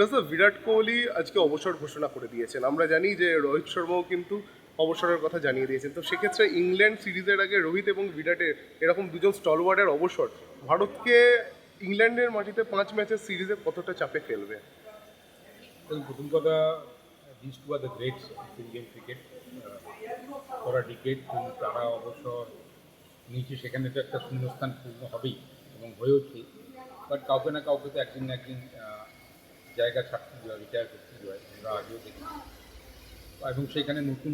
রাজা বিরাট কোহলি আজকে অবসর ঘোষণা করে দিয়েছেন। আমরা জানি যে রোহিত শর্মাও কিন্তু অবসরের কথা জানিয়ে দিয়েছেন। তো সেক্ষেত্রে ইংল্যান্ড সিরিজের আগে রোহিত এবং বিরাটের এরকম দুজন স্টলওয়ার্ডের অবসর, ভারতকে ইংল্যান্ডের মাটিতে পাঁচ ম্যাচের সিরিজে কতটা চাপে ফেলবে? প্রথম কথা this two are the greats Indian cricket for decade তারা অবসর নিচে সেখানে তো একটা শূন্যস্থান পূর্ণ হবেই এবং হয়েওছে। বাট কাউকে না কাউকে তো একদিন না একদিন জায়গা ছাড়তে হয় রিটায়ার করতে হয় আমরা আগেও দেখেছি। এবং সেখানে নতুন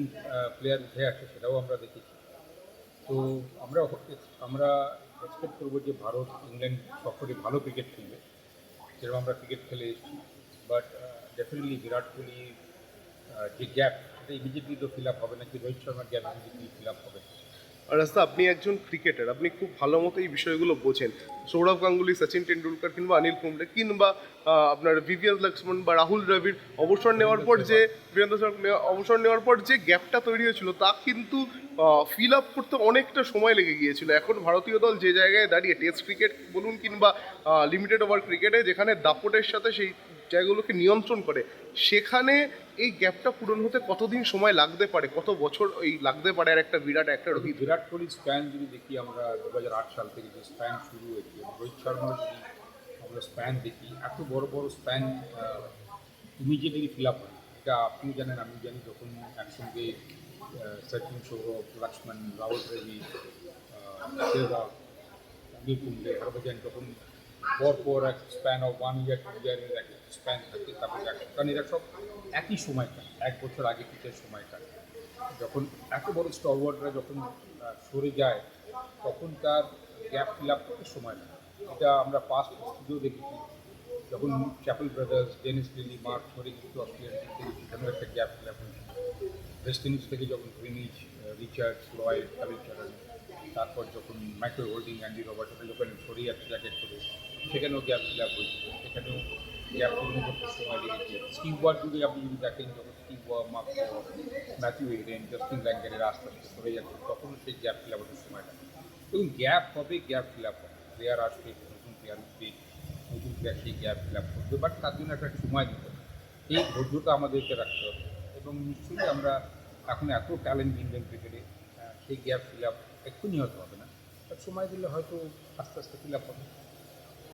প্লেয়ার উঠে আসে, সেটাও আমরা দেখেছি। তো আমরা আমরা এক্সপেক্ট করব যে ভারত ইংল্যান্ড সফরে ভালো ক্রিকেট খেলবে। যেরকম আমরা ক্রিকেট খেলে এসেছি। বাট ডেফিনেটলি বিরাট কোহলি যে গ্যাপ সেটা ইমিডিয়েটলি তো ফিল আপ হবে না কি রোহিত শর্মার গ্যাপ ইমিডিয়েটলি ফিল আপ হবে। রাস্তা, আপনি একজন ক্রিকেটার আপনি খুব ভালো মতো এই বিষয়গুলো বোঝেন। সৌরভ গাঙ্গুলি, সচিন টেন্ডুলকার কিংবা অনিল কুম্বলে, কিংবা আপনার ভিভিএস লক্ষ্মণ বা রাহুল দ্রাবিড় অবসর নেওয়ার পর যে, বীরেন্দ্র অবসর নেওয়ার পর যে গ্যাপটা তৈরি হয়েছিল, তা কিন্তু ফিল আপ করতে অনেকটা সময় লেগে গিয়েছিল। এখন ভারতীয় দল যে জায়গায় দাঁড়িয়ে টেস্ট ক্রিকেট বলুন কিংবা লিমিটেড ওভার ক্রিকেটে যেখানে দাপটের সাথে সেই জায়গাগুলোকে নিয়ন্ত্রণ করে সেখানে এই গ্যাপটা পূরণ হতে কতদিন সময় লাগতে পারে? কত বছর এই লাগতে পারে? আর একটা বিরাট একটা রোহিত বিরাট কোহলির স্প্যান যদি দেখি আমরা দু হাজার আট সাল থেকে যে স্প্যান শুরু হয়েছে রোহিত শর্মার যদি আমরা স্প্যান দেখি এত বড় বড় স্প্যান ইমিডিয়েটলি ফিল আপ হয়। এটা আপনিও জানেন আমি জানি যখন একসঙ্গে সচিন সৌরভ লক্ষ্মণ রাহুল আহ, সেহবাগ হরভজন তখন পর পর এক span of one year two ইয়ারের এক স্প্যান থাকে, তারপর এক- কারণ এরা সব একই সময়টা, এক বছর আগে পিছের সময়টা। যখন এত বড় স্টলওয়ার্ডরা যখন সরে যায়, তখন তার গ্যাপ ফিল আপ করতে সময় লাগে। এটা আমরা পাস্ট হিস্ট্রিতেও দেখেছি। যখন Chappell brothers Dennis Lillee Mark সরে কিন্তু অস্ট্রেলিয়ান থেকে একটা গ্যাপ ফিল আপ হয়েছিল। ওয়েস্ট ইন্ডিজ থেকে যখন গ্রিনিজ রিচার্ডস রয় কাবিচরণ তারপর যখন মাইকেল হোল্ডিং অ্যান্ডি রবার্টসন যখন সরে যাচ্ছে এক করে সেখানেও গ্যাপ ফিল আপ হয়েছিল সেখানেও গ্যাপ পূর্ণ করতে সময় লেগেছে। স্টিভ যদি আপনি যদি দেখেন, যখন Steve Waugh Mark Matthew Hayden Justin ল্যাঙ্গারের আস্তে আস্তে সরে যাচ্ছে, তখনও সেই গ্যাপ ফিল আপ হতে সময় লাগে এবং গ্যাপ হবে। গ্যাপ ফিল আপ হবে প্লেয়ার আসবে নতুন প্লেয়ার উঠবে নতুন প্লেয়ার সেই গ্যাপ ফিল আপ করবে। বাট তার জন্য একটা সময় দিতে হবে। এই ধৈর্যটা আমাদেরকে রাখতে হবে। এবং নিশ্চয়ই আমরা এখন এত ট্যালেন্ট ইন্ডিয়ান ক্রিকেটে সেই গ্যাপ ফিল আপ এক্ষুনি হয়তো হবে না। সময় দিলে হয়তো আস্তে আস্তে ফিল আপ হবে।